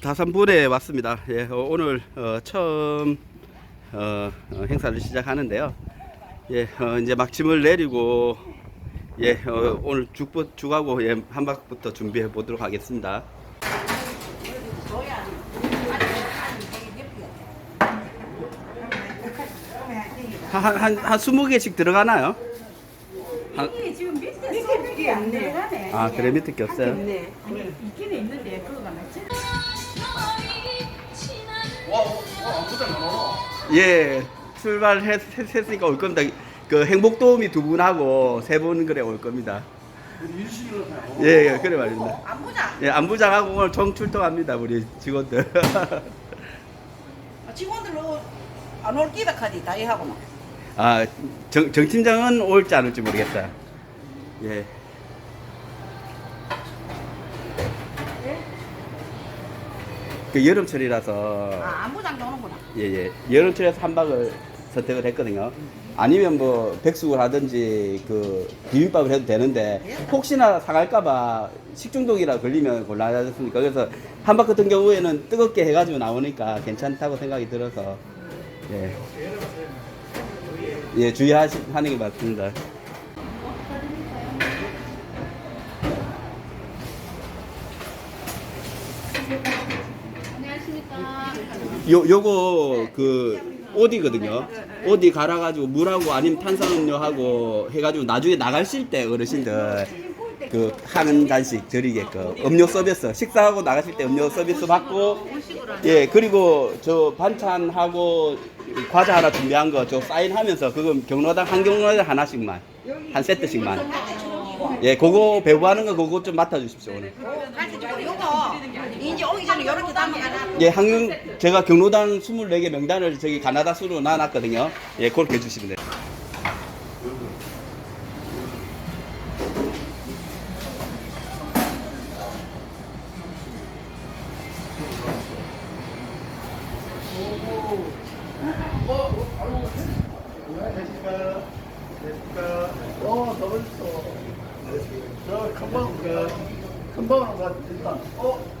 다산분에 왔습니다. 예, 어, 오늘 어, 처음 어, 어, 행사를 시작하는데요. 예, 어, 이제 막 짐을 내리고 예, 어, 오늘 죽부 죽하고 예, 한 박부터 준비해 보도록 하겠습니다. 한, 한, 한 20개씩 들어가나요? 한, 이게 지금 밑에 밑에 안 들어가네. 아, 그래, 밑에 게 없어요? 네. 아니 있기는 있는데 예, 출발했으니까 올 겁니다. 그 행복도우미 두 분하고 세 분 그래 올 겁니다. 예, 예, 그래 말입니다. 안부장. 예, 안부장하고 오늘 정 출동합니다, 우리 직원들. 직원들로 안올 끼다 카디 다 해하고 막. 아, 정, 정 팀장은 올지 안 올지 모르겠어요. 예. 그 여름철이라서 아 안부장도 오는구나. 예, 예. 여름철에서 한박을 선택을 했거든요. 아니면 뭐 백숙을 하든지 그 비빔밥을 해도 되는데 혹시나 상할까봐 식중독이라 걸리면 곤란하겠습니까? 그래서 한박 같은 경우에는 뜨겁게 해가지고 나오니까 괜찮다고 생각이 들어서 예, 예 주의하는 게 맞습니다. 요 요거 그 오디거든요. 오디 갈아가지고 물하고 아니면 탄산음료하고 해가지고 나중에 나가실 때 어르신들 그한 잔씩 드리게끔 음료 서비스 식사하고 나가실 때 음료 서비스 받고 예 그리고 저 반찬하고 과자 하나 준비한 거 저 사인하면서 그거 경로당 한 경로당 하나씩만 한 세트씩만 예 그거 배부하는 거 그거 좀 맡아주십시오 오늘. 이 전에 요렇게 담아가나. 예, 항영 제가 경로당 24개 명단을 저기 가나다 수로 놔놨거든요. 예, 그렇게 해주시면 돼요. 어, 너무 있어. 저 금방 그 금방 가 일단 어.